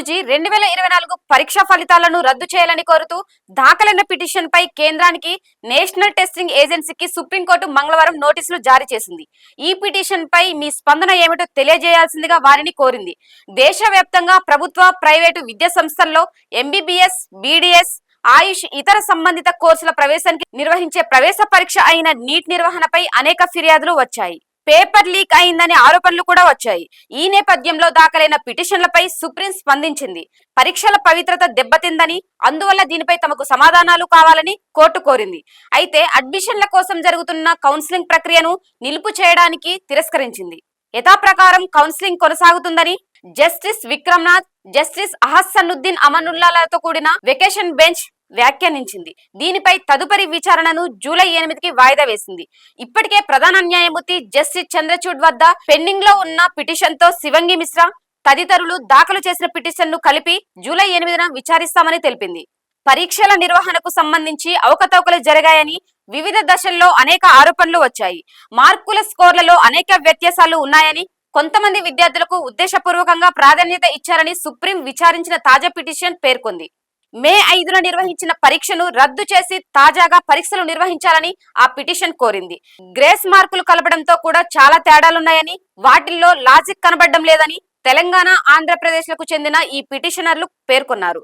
UG రెండు వేల ఇరవై నాలుగు పరీక్షా ఫలితాలను రద్దు చేయాలని కోరుతూ దాఖలైన పిటిషన్ పై కేంద్రానికి నేషనల్ టెస్టింగ్ ఏజెన్సీకి సుప్రీంకోర్టు మంగళవారం నోటీసులు జారీ చేసింది. ఈ పిటిషన్ పై మీ స్పందన ఏమిటో తెలియజేయాల్సిందిగా వారిని కోరింది. దేశవ్యాప్తంగా ప్రభుత్వ ప్రైవేటు విద్యా సంస్థల్లో ఎంబీబీఎస్ బీడీఎస్ ఆయుష్ ఇతర సంబంధిత కోర్సుల ప్రవేశానికి నిర్వహించే ప్రవేశ పరీక్ష అయిన నీట్ నిర్వహణపై అనేక ఫిర్యాదులు వచ్చాయి. పేపర్ లీక్ అయిందనే ఆరోపణలు కూడా వచ్చాయి. ఈ నేపథ్యంలో దాఖలైన పిటిషన్లపై సుప్రీం స్పందించింది. పరీక్షల పవిత్రత దెబ్బతిందని అందువల్ల దీనిపై తమకు సమాధానాలు కావాలని కోర్టు కోరింది. అయితే అడ్మిషన్ల కోసం జరుగుతున్న కౌన్సిలింగ్ ప్రక్రియను నిలుపు చేయడానికి తిరస్కరించింది. యథాప్రకారం కౌన్సిలింగ్ కొనసాగుతుందని జస్టిస్ విక్రమ్నాథ్ జస్టిస్ అహస్సనుద్దీన్ అమనుల్లాలతో కూడిన వెకేషన్ బెంచ్ వ్యాఖ్యానించింది. దీనిపై తదుపరి విచారణను జూలై ఎనిమిదికి వాయిదా వేసింది. ఇప్పటికే ప్రధాన న్యాయమూర్తి జస్టిస్ చంద్రచూడ్ వద్ద పెండింగ్లో ఉన్న పిటిషన్తో శివంగి మిశ్రా తదితరులు దాఖలు చేసిన పిటిషన్ను కలిపి జూలై ఎనిమిదిన విచారిస్తామని తెలిపింది. పరీక్షల నిర్వహణకు సంబంధించి అవకతవకలు జరిగాయని వివిధ దశల్లో అనేక ఆరోపణలు వచ్చాయి. మార్కుల స్కోర్లలో అనేక వ్యత్యాసాలు ఉన్నాయని కొంతమంది విద్యార్థులకు ఉద్దేశపూర్వకంగా ప్రాధాన్యత ఇచ్చారని సుప్రీం విచారించిన తాజా పిటిషన్ పేర్కొంది. మే ఐదున నిర్వహించిన పరీక్షను రద్దు చేసి తాజాగా పరీక్షలు నిర్వహించాలని ఆ పిటిషన్ కోరింది. గ్రేస్ మార్కులు కలపడంతో కూడా చాలా తేడాలున్నాయని వాటిల్లో లాజిక్ కనబడడం లేదని తెలంగాణ ఆంధ్రప్రదేశ్లకు చెందిన ఈ పిటిషనర్లు పేర్కొన్నారు.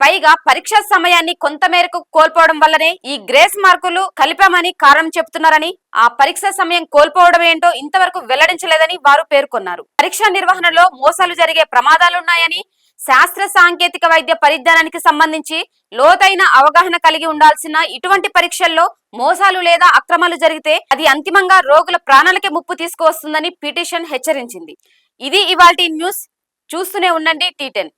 పైగా పరీక్ష సమయాన్ని కొంతమేరకు కోల్పోవడం వల్లనే ఈ గ్రేస్ మార్కులు కలిపామని కారణం చెబుతున్నారని ఆ పరీక్ష సమయం కోల్పోవడం ఏంటో ఇంతవరకు వెల్లడించలేదని వారు పేర్కొన్నారు. పరీక్ష నిర్వహణలో మోసాలు జరిగే ప్రమాదాలున్నాయని శాస్త్ర సాంకేతిక వైద్య పరిజ్ఞానానికి సంబంధించి లోతైన అవగాహన కలిగి ఉండాల్సిన ఇటువంటి పరీక్షల్లో మోసాలు లేదా అక్రమాలు జరిగితే అది అంతిమంగా రోగుల ప్రాణాలకే ముప్పు తీసుకువస్తుందని పిటిషన్ హెచ్చరించింది. ఇది ఇవాల్టి న్యూస్. చూస్తూనే ఉండండి టీటెన్